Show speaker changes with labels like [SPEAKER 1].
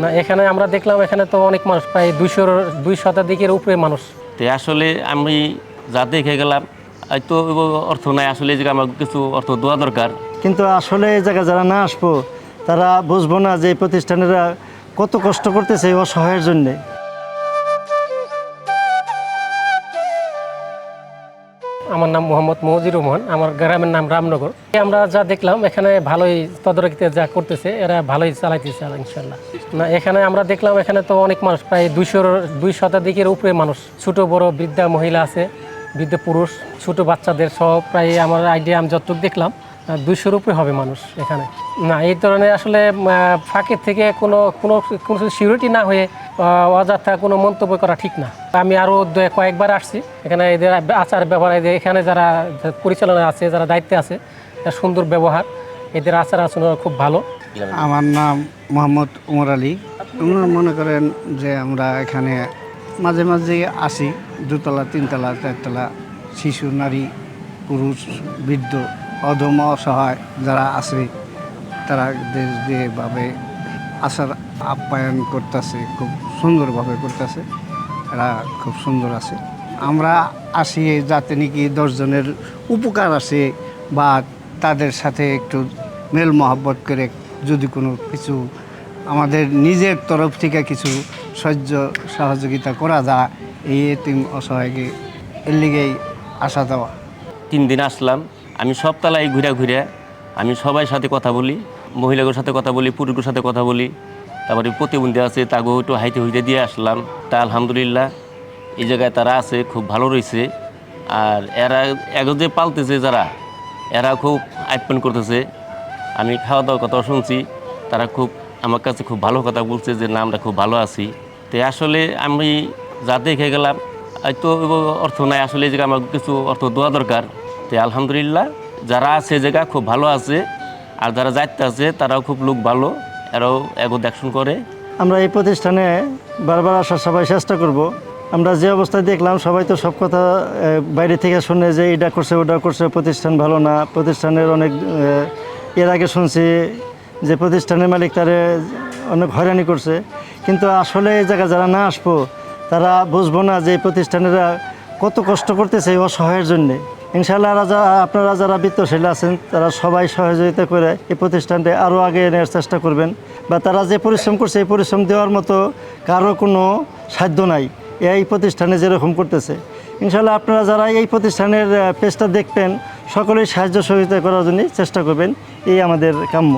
[SPEAKER 1] না এখানে আমরা দেখলাম এখানে তো অনেক মানুষ প্রায় দুইশোর দুই শতাধিকের উপরে মানুষ।
[SPEAKER 2] তো আসলে আমি যা দেখে গেলাম তো অর্থ নাই আসলে এই জায়গায় আমার কিছু অর্থ দেওয়া দরকার।
[SPEAKER 3] কিন্তু আসলে এই জায়গায় যারা না আসব তারা বুঝব না যে এই প্রতিষ্ঠানেরা কত কষ্ট করতেছে অসহায়ের জন্যে।
[SPEAKER 1] আমার নাম মোহাম্মদ মহজির রহমান, আমার গ্রামের নাম রামনগর। আমরা যা দেখলাম, এখানে ভালোই তদারকিতে যা করতেছে, এরা ভালোই চালাইতেছে ইনশাল্লাহ। না, এখানে আমরা দেখলাম, এখানে তো অনেক মানুষ, প্রায় দুইশোর দুই শতাধিকের উপরে মানুষ। ছোট, বড়, বৃদ্ধা মহিলা আছে, বৃদ্ধ পুরুষ, ছোট বাচ্চাদের সব প্রায় আমার আইডিয়া আমি যতটুকু দেখলাম, দুইশোর উপরে হবে মানুষ এখানে। না, এই ধরনের আসলে ফাঁকের থেকে কোনো কোনো কোনো সিকিউরিটি না হয়ে অযথা কোনো মন্তব্য করা ঠিক না। আমি আরও কয়েকবার আসছি। এখানে এদের আচার ব্যবহার এখানে যারা পরিচালনা আছে, যারা দায়িত্বে আছে সুন্দর ব্যবহার। এদের আচার আচরণ খুব ভালো।
[SPEAKER 4] আমার নাম মোহাম্মদ উমর আলী। আপনারা মনে করেন যে আমরা এখানে মাঝে মাঝে আসি, দুতলা, তিনতলা, চারতলা, শিশু, নারী, পুরুষ, বৃদ্ধ, অধম, অসহায় যারা আছে, তারা দেশ যেভাবে আসার আপ্যায়ন করতেছে, খুব সুন্দরভাবে করতেছে। এরা খুব সুন্দর আছে। আমরা আসি যাতে নাকি দশজনের উপকার আছে বা তাদের সাথে একটু মেল মহাব্বত করে যদি কোনো কিছু আমাদের নিজের তরফ থেকে কিছু সহ্য সহযোগিতা করা যায়, এই এতিম অসহায়কে এর লিগেই আসা দেওয়া।
[SPEAKER 2] তিন দিন আসলাম, আমি সব তালায় ঘুরে ঘুরে আমি সবাই সাথে কথা বলি মহিলাদের সাথে কথা বলি পুরুষের সাথে কথা বলি। তারপরে প্রতিবন্ধী আছে, তাকেও একটু হাইতে হইতে দিয়ে আসলাম। তা আলহামদুলিল্লাহ, এই জায়গায় তারা আছে, খুব ভালো রয়েছে। আর এরা এগো যে পালতেছে যারা, এরা খুব আপ্যায়ন করতেছে। আমি খাওয়া দাওয়ার কথা শুনছি, তারা খুব, আমার কাছে খুব ভালো কথা বলছে যে, না, আমরা খুব ভালো আছি। তো আসলে আমি যা দেখে গেলাম তো অর্থ নাই, আসলে এই জায়গায় আমার কিছু অর্থ দেওয়া দরকার। তো আলহামদুলিল্লাহ, যারা আছে জায়গা খুব ভালো আছে। আর যারা যাইতে আছে তারাও খুব লোক ভালো। এরাও এগো দেখশন করে।
[SPEAKER 3] আমরা এই প্রতিষ্ঠানে বারবার আসার সবাই চেষ্টা করব। আমরা যে অবস্থায় দেখলাম, সবাই তো সব কথা বাইরে থেকে শুনে যে এটা করছে, ওটা করছে, প্রতিষ্ঠান ভালো না। প্রতিষ্ঠানের অনেক এর আগে শুনছি যে প্রতিষ্ঠানের মালিক তারে অনেক হয়রানি করছে। কিন্তু আসলে এই জায়গায় যারা না আসব, তারা বুঝব না যে প্রতিষ্ঠানেরা কত কষ্ট করতেছে অসহায়ের জন্যে। ইনশাল্লাহ রাজা, আপনারা যারা বৃত্তশীল আছেন, তারা সবাই সহযোগিতা করে এই প্রতিষ্ঠানটা আরও আগে নেওয়ার চেষ্টা করবেন বা তারা যে পরিশ্রম করছে, এই পরিশ্রম দেওয়ার মতো কারও কোনো সাধ্য নাই। এই প্রতিষ্ঠানে যেরকম করতেছে। ইনশাল্লাহ আপনারা যারা এই প্রতিষ্ঠানের পেজটা দেখবেন, সকলেই সাহায্য সহযোগিতা করার জন্য চেষ্টা করবেন। এই আমাদের কাম্য।